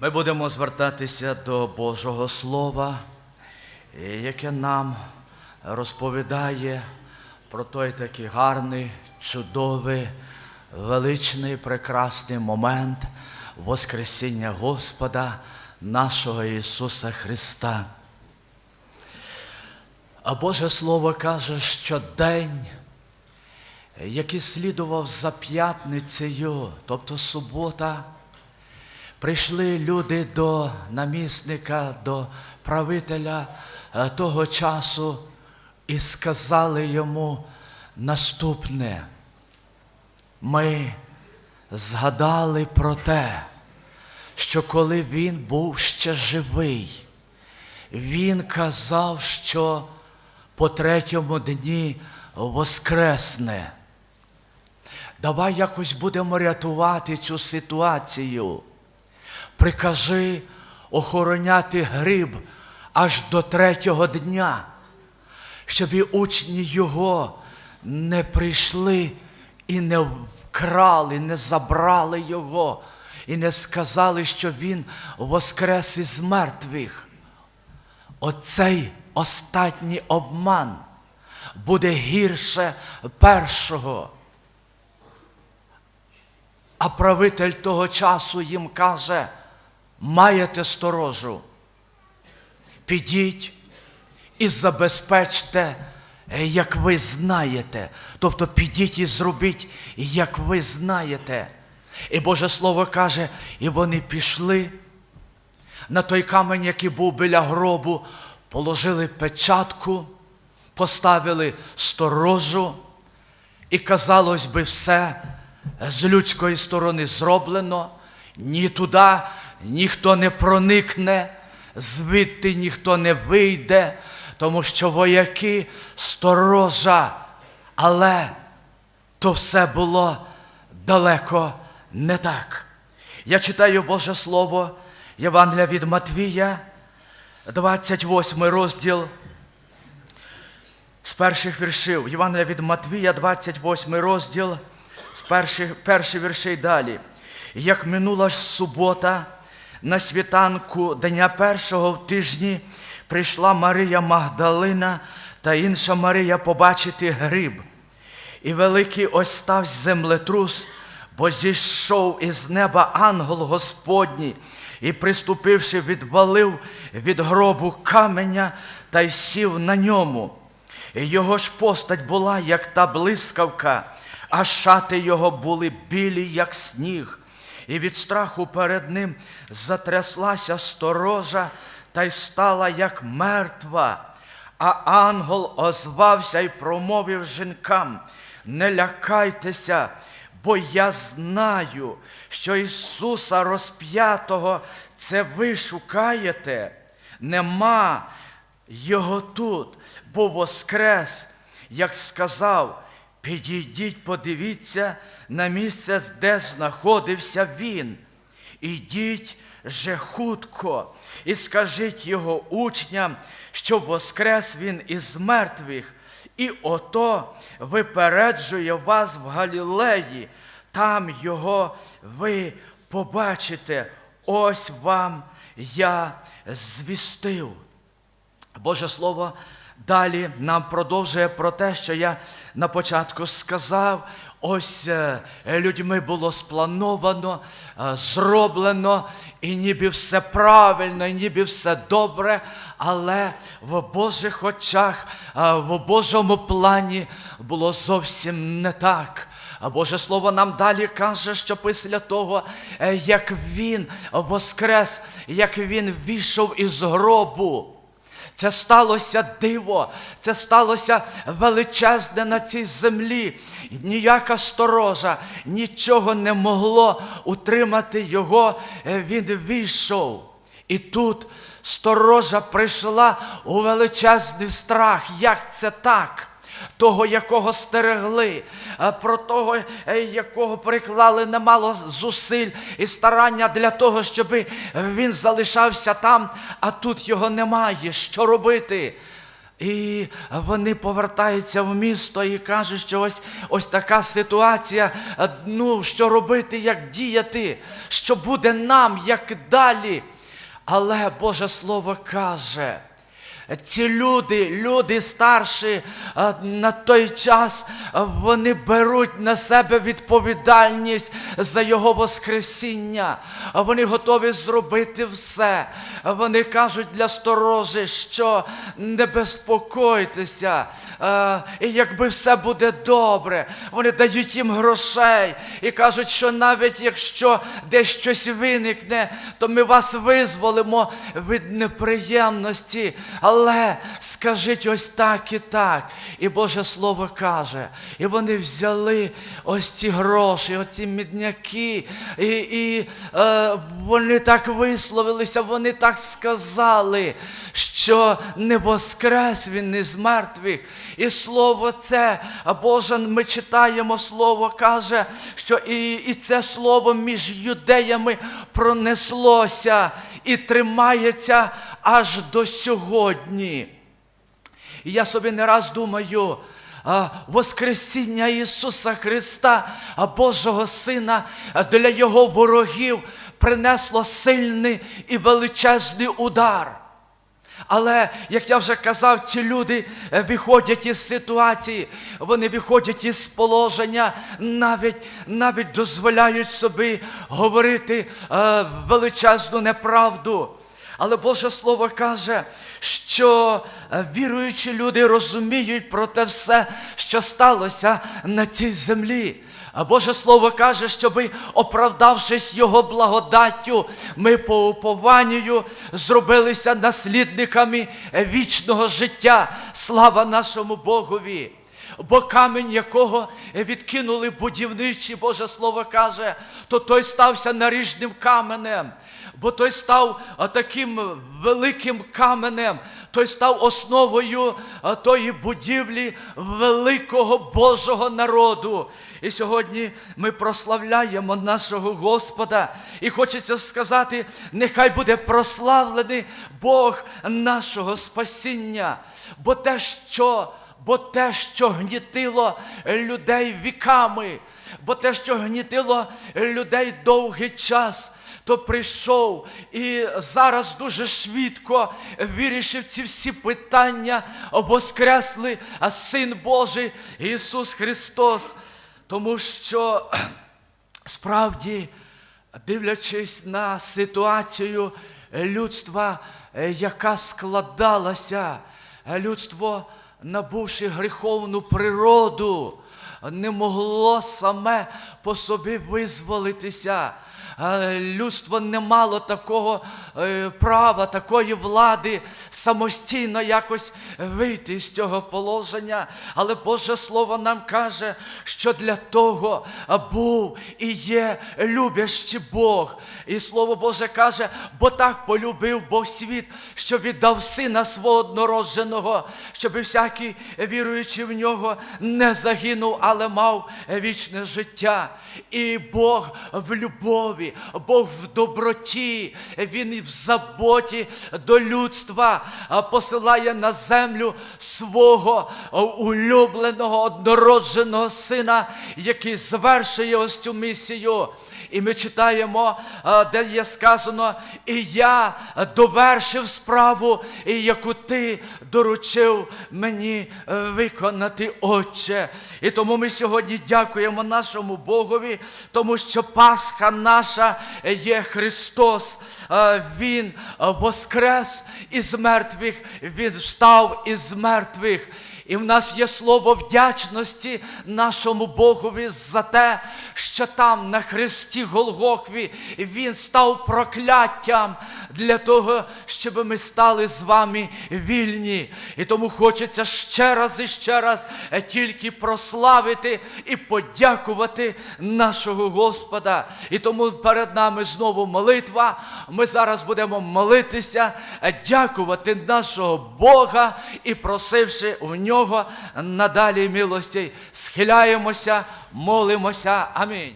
Ми будемо звертатися до Божого Слова, е, яке нам розповідає про той такий гарний, чудовий, величний, прекрасний момент Воскресіння Господа нашого Ісуса Христа. А Боже Слово каже, що день, який слідував за п'ятницею, тобто субота, прийшли люди до намісника, до правителя е, того часу і сказали йому наступне. Ми згадали про те, що коли він був ще живий, він казав, що по третьому дні воскресне. Давай якось будемо рятувати цю ситуацію. Прикажи охороняти гриб аж до третього дня, щоб і учні його не прийшли і не вкрали, не забрали його, і не сказали, що він воскрес із мертвих. Оцей останній обман буде гірше першого. А правитель того часу їм каже, маєте сторожу, підіть і забезпечте, е, як ви знаєте. Тобто підіть і зробіть, як ви знаєте. І Боже Слово каже, і вони пішли на той камень, який був біля гробу, положили печатку, поставили сторожу, і казалось би, все з людської сторони зроблено, ні туди ніхто не проникне, звідти ніхто не вийде, тому що вояки сторожа, але то все було далеко не так. Я читаю Боже Слово Євангелія від Матвія, 28 розділ з перших віршів. Євангелія від Матвія, 28 розділ, з перших, перших віршей далі. Як минула ж субота, на світанку дня першого в тижні прийшла Марія Магдалина та інша Марія побачити гриб. І великий ось стався землетрус, бо зійшов із неба ангел Господній, і, приступивши, відвалив від гробу каменя та й сів на ньому. І Його ж постать була, як та блискавка, а шати його були білі, як сніг. І від страху перед ним затряслася сторожа та й стала, як мертва. А ангел озвався і промовив жінкам: не лякайтеся, бо я знаю, що Ісуса розп'ятого це ви шукаєте. Нема його тут, бо воскрес, як сказав, підійдіть, подивіться на місце, де знаходився він. Ідіть же хутко і скажіть його учням, що воскрес він із мертвих, і ото випереджує вас в Галілеї, там його ви побачите. Ось вам я звістив. Боже Слово далі нам продовжує про те, що я на початку сказав. Ось е, людьми було сплановано, е, зроблено, і ніби все правильно, і ніби все добре, але в Божих очах, е, в Божому плані було зовсім не так. Боже Слово нам далі каже, що після того, як Він воскрес, як Він війшов із гробу. Це сталося диво, це сталося величезне на цій землі. Ніяка сторожа, нічого не могло утримати його. Е, Він війшов. І тут сторожа прийшла у величезний страх. Як це так? Того, якого стерегли, е, про того, е, якого приклали немало зусиль і старання для того, щоб він залишався там, а тут його немає. Що робити? І вони повертаються в місто і кажуть, що ось, ось така ситуація. е, Ну, що робити, як діяти, що буде нам, як далі. Але Боже Слово каже, ці люди, люди старші на той час, вони беруть на себе відповідальність за Його Воскресіння. Вони готові зробити все. Вони кажуть для сторожі, що не безпокойтеся, і якби все буде добре, вони дають їм грошей і кажуть, що навіть якщо десь щось виникне, то ми вас визволимо від неприємності. Але скажіть ось так і так. І Боже Слово каже, і вони взяли ось ці гроші, оці мідняки, і, і е, вони так висловилися, вони так сказали, що не воскрес він не з мертвих. І слово це, Боже, ми читаємо слово, каже, що і, і це слово між юдеями пронеслося і тримається аж до сьогодні. І я собі не раз думаю, Воскресіння Ісуса Христа, Божого Сина для Його ворогів принесло сильний і величезний удар. Але, як я вже казав, ці люди е, виходять із ситуації, вони виходять із положення, навіть, навіть дозволяють собі говорити е, величезну неправду. Але Боже Слово каже, що е, віруючі люди розуміють про те все, що сталося на цій землі. А Боже Слово каже, що ми, оправдавшись Його благодаттю, ми по упованню зробилися наслідниками вічного життя. Слава нашому Богові! Бо камінь, якого відкинули будівничі, Боже Слово каже, то той стався наріжним каменем, бо той став таким великим каменем, той став основою тої будівлі великого Божого народу. І сьогодні ми прославляємо нашого Господа. І хочеться сказати, нехай буде прославлений Бог нашого спасіння, бо те, що Бо те, що гнітило людей віками, бо те, що гнітило людей довгий час, то прийшов і зараз дуже швидко вирішив ці всі питання, воскресли Син Божий Ісус Христос. Тому що справді, дивлячись на ситуацію людства, яка складалася, людство набувши гріховну природу, не могло саме по собі визволитися. Е, Людство не мало такого е, права, такої влади самостійно якось вийти з цього положення. Але Боже Слово нам каже, що для того був і є любящий Бог. І Слово Боже каже, бо так полюбив Бог світ, що віддав сина свого однородженого, щоб всякий віруючий в нього не загинув, але мав вічне життя. І Бог в любові, Бог в доброті, Він в заботі до людства посилає на землю свого улюбленого однородженого сина, який звершує ось цю місію. І ми читаємо, де є сказано, і я довершив справу, яку ти доручив мені е, виконати, Отче. І тому ми сьогодні дякуємо нашому Богові, тому що Пасха наша є Христос. Е, Він воскрес із мертвих, Він встав із мертвих. І в нас є слово вдячності нашому Богові за те, що там на хресті Голгохві Він став прокляттям для того, щоб ми стали з вами вільні. І тому хочеться ще раз і ще раз тільки прославити і подякувати нашого Господа. І тому перед нами знову молитва. Ми зараз будемо молитися, дякувати нашого Бога і просивши у нього надалі милостей, схиляємося, молимося. Амінь.